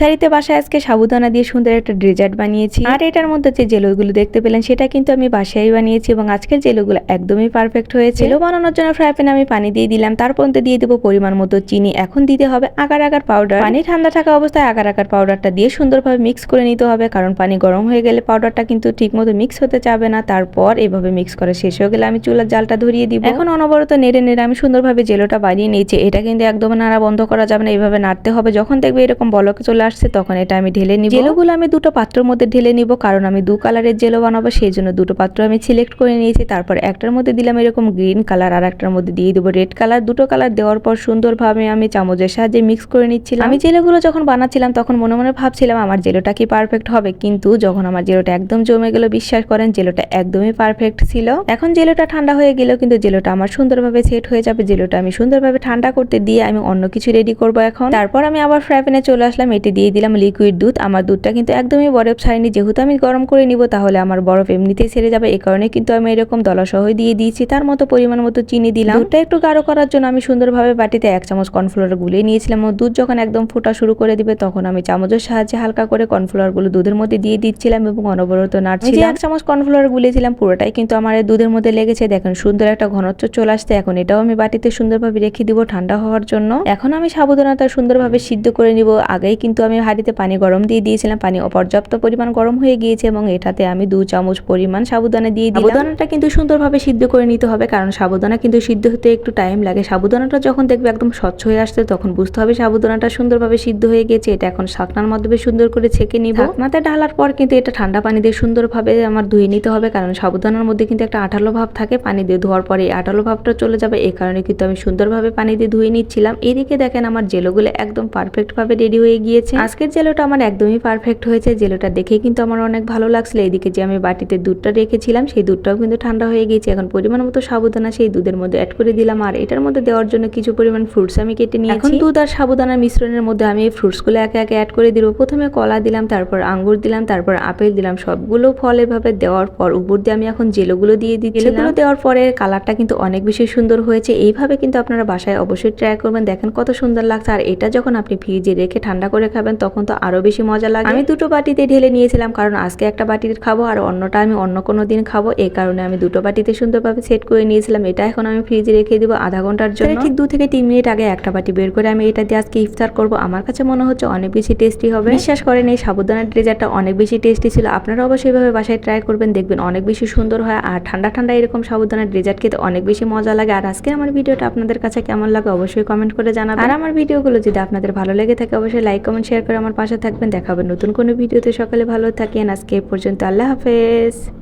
ইফতারিতে বাসায় আজকে সাবুদানা দিয়ে সুন্দর একটা ডেজার্ট বানিয়েছি। আর এটার মধ্যে যে জেলোগুলো দেখতে পেলেন, সেটা কিন্তু আমি বাসায় বানিয়েছি এবং আজকের জেলোগুলো একদমই পারফেক্ট হয়েছে। জেলো বানানোর জন্য ফ্রাই প্যানে আমি পানি দিয়ে দিলাম তারপর দিয়ে দেবো পরিমাণ মতো চিনি। এখন দিতে হবে আগার আগার পাউডার পানি ঠান্ডা থাকা অবস্থায় আগার আগার পাউডারটা দিয়ে সুন্দরভাবে মিক্স করে নিতে হবে, কারণ পানি গরম হয়ে গেলে পাউডারটা কিন্তু ঠিক মতো মিক্স হতে চাবে না। তারপর এভাবে মিক্স করা শেষ হয়ে গেলে আমি চুলার জালটা ধরিয়ে দিব। এখন অনবরত নেড়ে নেড়ে আমি সুন্দরভাবে জেলোটা বানিয়ে নিয়েছি। এটা কিন্তু একদম নাড়া বন্ধ করা যাবে না এইভাবে নাড়তে হবে। যখন দেখবে এরকম বলকে চলে আসছে, তখন এটা আমি ঢেলে নিব। জেলোগুলো আমি দুটো পাত্রের মধ্যে ঢেলে নিব, কারণ আমি দু কালারের জেলো বানাবো, সেই জন্য দুটো পাত্র আমি সিলেক্ট করে নিয়েছি। তারপর একটার মধ্যে দিলাম এরকম গ্রিন কালার আর একটার মধ্যে দিয়ে দেবো রেড কালার দুটো কালার দেওয়ার পর সুন্দরভাবে আমি চামচের সাহায্যে মিক্স করে নিচ্ছিলাম। আমি জেলোগুলো যখন বানাচ্ছিলাম, তখন মনে মনে ভাবছিলাম আমার জেলোটা কি পারফেক্ট হবে। কিন্তু যখন আমার জেলোটা একদম জমে গেল, বিশ্বাস করেন, জেলোটা একদমই পারফেক্ট ছিল। এখন জেলোটা ঠান্ডা হয়ে গেলেও কিন্তু জেলোটা আমার সুন্দরভাবে সেট হয়ে যাবে। জেলোটা আমি সুন্দরভাবে ঠান্ডা করতে দিয়ে আমি অন্য কিছু রেডি করব এখন। তারপর আমি আবার ফ্রাই প্যানে চলে আসলাম, এটি দিয়ে দিলাম লিকুইড দুধ। আমার দুধটা কিন্তু একদমই বরফ ছাড়েনি। যেহেতু আমি গরম করে নিব তাহলে আমার বরফ এমনিতেই ছেড়ে যাবে। এই কারণে কিন্তু আমি এরকম দলাসহ দিয়ে দিয়েছি। তার মতো পরিমাণ মতো চিনি দিলাম। দুধটা একটু গাঢ় করার জন্য আমি সুন্দরভাবে বাটিতে এক চামচ কর্নফ্লোর গুলিয়ে নিয়েছিলাম। ও দুধ যখন একদম ফোটা শুরু করে দিবে তখন আমি চামচের সাহায্যে হালকা করে কর্নফ্লোরগুলো দুধের মধ্যে দিয়ে দিচ্ছিলাম এবং অনবরত নাড়ছিলাম। এক চামচ কর্নফ্লোর গুলিয়েছিলাম পুরোটাই কিন্তু আমার এই দুধের মধ্যে লেগেছে। দেখেন সুন্দর একটা ঘনত্ব চলে আসছে। এখন এটাও আমি বাটিতে সুন্দরভাবে রেখে দিব ঠান্ডা হওয়ার জন্য। এখন আমি সাবধানতা সুন্দরভাবে সিদ্ধ করে নিব। আগেই কিন্তু আমি হাঁড়িতে পানি গরম দিয়ে দিয়েছিলাম। পানি অপর্যাপ্ত পরিমাণ গরম হয়ে গিয়েছে এবং এটাতে আমি দু চামচ পরিমাণ সাবুদানা দিয়ে দিই সাবুদানাটা কিন্তু সুন্দরভাবে সিদ্ধ করে নিতে হবে কারণ সাবুদানা কিন্তু সিদ্ধ হতে একটু টাইম লাগে। সাবুদানাটা যখন দেখবে একদম স্বচ্ছ হয়ে আসছে তখন বুঝতে হবে সাবুদানাটা সুন্দরভাবে সিদ্ধ হয়ে গেছে। এটা এখন শাকনার মাধ্যমে সুন্দর করে ছেঁকে নিব। ঢাকনাতে ঢালার পর কিন্তু এটা ঠান্ডা পানি দিয়ে সুন্দরভাবে আমার ধুয়ে নিতে হবে কারণ সাবুদানার মধ্যে কিন্তু একটা আঠালো ভাব থাকে। পানি দিয়ে ধোয়ার পরে এই আঠালো ভাবটা চলে যাবে এই কারণে কিন্তু আমি সুন্দরভাবে পানি দিয়ে ধুয়ে নিচ্ছিলাম। এদিকে দেখেন আমার জেলোগুলো একদম পারফেক্টভাবে রেডি হয়ে গিয়েছে। আজকের জেলোটা আমার একদমই পারফেক্ট হয়েছে জেলোটা দেখে কিন্তু আমার অনেক ভালো লাগছিল। এদিকে যে আমি বাটিতে দুধটা রেখেছিলাম সেই দুধটাও কিন্তু ঠান্ডা হয়ে গিয়েছে। এখন পরিমাণ মতো সাবুদানা সেই দুধের মধ্যে অ্যাড করে দিলাম। আর এটার মধ্যে দেওয়ার জন্য কিছু পরিমাণ ফ্রুটস আমি কেটে নিয়েছি। এখন দুধ আর সাবুদানার মিশ্রণের মধ্যে আমি এই ফ্রুটসগুলো একে একে অ্যাড করে দিব। প্রথমে কলা দিলাম তারপর আঙ্গুর দিলাম তারপর আপেল দিলাম। সবগুলো ফল এভাবে দেওয়ার পর উপর দিয়ে আমি এখন জেলোগুলো দিয়ে দিই জেলোগুলো দেওয়ার পরে কালারটা কিন্তু অনেক বেশি সুন্দর হয়েছে। এইভাবে কিন্তু আপনারা বাসায় অবশ্যই ট্রাই করবেন। দেখেন কত সুন্দর লাগছে। আর এটা যখন আপনি ফ্রিজে রেখে ঠান্ডা করে খাবেন তখন তো আরও বেশি মজা লাগে। আমি দুটো বাটিতে ঢেলে নিয়েছিলাম কারণ আজকে একটা বাটিতে খাব আর অন্যটা আমি অন্য কোনো দিন খাব। এই কারণে আমি দুটো বাটিতে সুন্দরভাবে সেট করে নিয়েছিলাম। এটা এখন আমি ফ্রিজে রেখে দিব আধা ঘণ্টার জন্য। ঠিক দু থেকে তিন মিনিট আগে একটা বাটি বের করে আমি এটা দিয়ে আজকে ইফতার করব। আমার কাছে মনে হচ্ছে অনেক বেশি টেস্টি হবে। বিশ্বাস করেন এই সাবুদানার ড্রেজারটা অনেক বেশি টেস্টি ছিল। আপনারা অবশ্যই এইভাবে বাসায় ট্রাই করবেন দেখবেন অনেক বেশি সুন্দর হয়। আর ঠান্ডা ঠান্ডা এরকম সাবুদানার ড্রেজার্ট খেতে অনেক বেশি মজা লাগে। আর আজকে আমার ভিডিওটা আপনাদের কাছে কেমন লাগে অবশ্যই কমেন্ট করে জানাবেন। আর আমার ভিডিওগুলো যদি আপনাদের ভালো লেগে থাকে অবশ্যই লাইক কমেন্ট শেয়ার করে আমার পাশে থাকবেন। দেখাবেন নতুন কোনো ভিডিওতে। সকালে ভালো থাকেন। আজকে এ পর্যন্ত। আল্লাহ হাফেজ।